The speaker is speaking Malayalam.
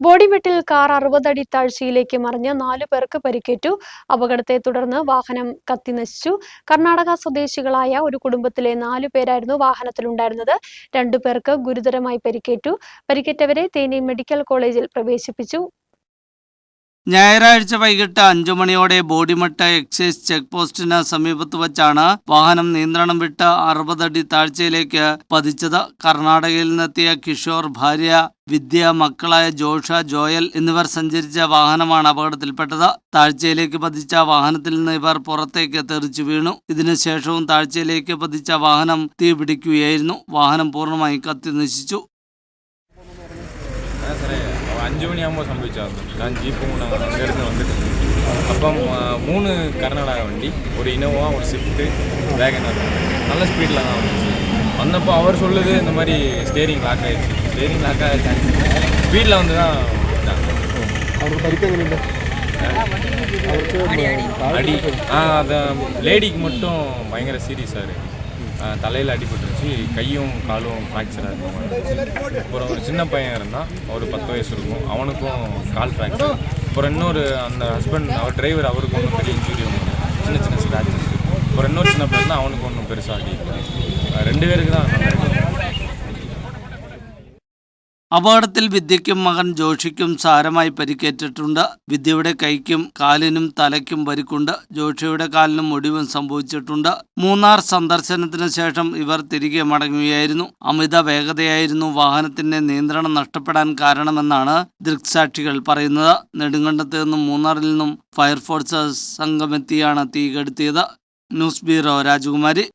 ബോഡിമെട്ടിൽ കാർ അറുപതടി താഴ്ചയിലേക്ക് മറിഞ്ഞ് നാലു പേർക്ക് പരിക്കേറ്റു. അപകടത്തെ തുടർന്ന് വാഹനം കത്തിനശിച്ചു. കർണാടക സ്വദേശികളായ ഒരു കുടുംബത്തിലെ നാലു പേരായിരുന്നു വാഹനത്തിലുണ്ടായിരുന്നത്. രണ്ടു പേർക്ക് ഗുരുതരമായി പരിക്കേറ്റു. പരിക്കേറ്റവരെ തേനി മെഡിക്കൽ കോളേജിൽ പ്രവേശിപ്പിച്ചു. ഞായറാഴ്ച വൈകിട്ട് അഞ്ചു മണിയോടെ ബോഡിമട്ട എക്സൈസ് ചെക്ക് പോസ്റ്റിന് സമീപത്ത് വച്ചാണ് വാഹനം നിയന്ത്രണം വിട്ട് അറുപതടി താഴ്ചയിലേക്ക് പതിച്ചത്. കർണാടകയിൽ നിന്നെത്തിയ കിഷോർ ഭാര്യ വിദ്യ മക്കളായ ജോഷ ജോയൽ എന്നിവർ സഞ്ചരിച്ച വാഹനമാണ് അപകടത്തിൽപ്പെട്ടത്. താഴ്ചയിലേക്ക് പതിച്ച വാഹനത്തിൽ നിന്ന് ഇവർ പുറത്തേക്ക് തെറിച്ചു വീണു. ഇതിനുശേഷവും താഴ്ചയിലേക്ക് പതിച്ച വാഹനം തീപിടിക്കുകയായിരുന്നു. വാഹനം പൂർണമായി കത്തി നശിച്ചു அஞ்சு மணி ஆகும்போது சம்பவிச்சாகும் நான் ஜீப்பும் நான் அங்கேருந்து வந்துட்டேன் அப்போ மூணு கர்நாடகா வண்டி ஒரு இனோவா ஒரு ஸ்விஃப்ட்டு வேகனர் நல்ல ஸ்பீடில் தான் வந்துச்சு. வந்தப்போ அவர் சொல்லுது இந்த மாதிரி ஸ்டேரிங் லாக் ஆகிடுச்சு ஸ்டேரிங் லாக் ஆகிடுச்சு ஸ்பீடில் வந்து தான் அவருக்கு அடி ஆ அதை லேடிக்கு மட்டும் பயங்கர சீரியஸாக இருக்குது தலையில் அடிபட்டுருச்சு. கையும் காலும் ஃப்ராக்சர் இருக்கும் அப்புறம் ஒரு சின்ன பையன் இருந்தான். ஒரு பத்து வயசு இருக்கும். அவனுக்கும் கால் ஃப்ராக்சர் அப்புறம் இன்னொரு அந்த ஹஸ்பண்ட் அவர் டிரைவர் அவருக்கு ஒன்றும் பெரிய இன்ஜுரி சின்ன சின்ன ஸ்க்ராச்சஸ் அப்புறம் இன்னொரு சின்ன பையன் தான் அவனுக்கு ஒன்றும் பெருசாக அடி ரெண்டு பேருக்கு தான் நல்லா இருக்கு. അപകടത്തിൽ വിദ്യയ്ക്കും മകൻ ജോഷിക്കും സാരമായി പരിക്കേറ്റിട്ടുണ്ട്. വിദ്യയുടെ കൈക്കും കാലിനും തലയ്ക്കും പരിക്കുണ്ട് ജോഷിയുടെ കാലിനും ഒടിവും സംഭവിച്ചിട്ടുണ്ട്. മൂന്നാർ സന്ദർശനത്തിന് ശേഷം ഇവർ തിരികെ മടങ്ങുകയായിരുന്നു. അമിത വേഗതയായിരുന്നു വാഹനത്തിന്റെ നിയന്ത്രണം നഷ്ടപ്പെടാൻ കാരണമെന്നാണ് ദൃക്സാക്ഷികൾ പറയുന്നത്. നെടുങ്കണ്ടത്ത് നിന്നും മൂന്നാറിൽ നിന്നും ഫയർഫോഴ്സ് സംഘമെത്തിയാണ് തീ കെടുത്തിയത്. ന്യൂസ് ബ്യൂറോ രാജകുമാരി.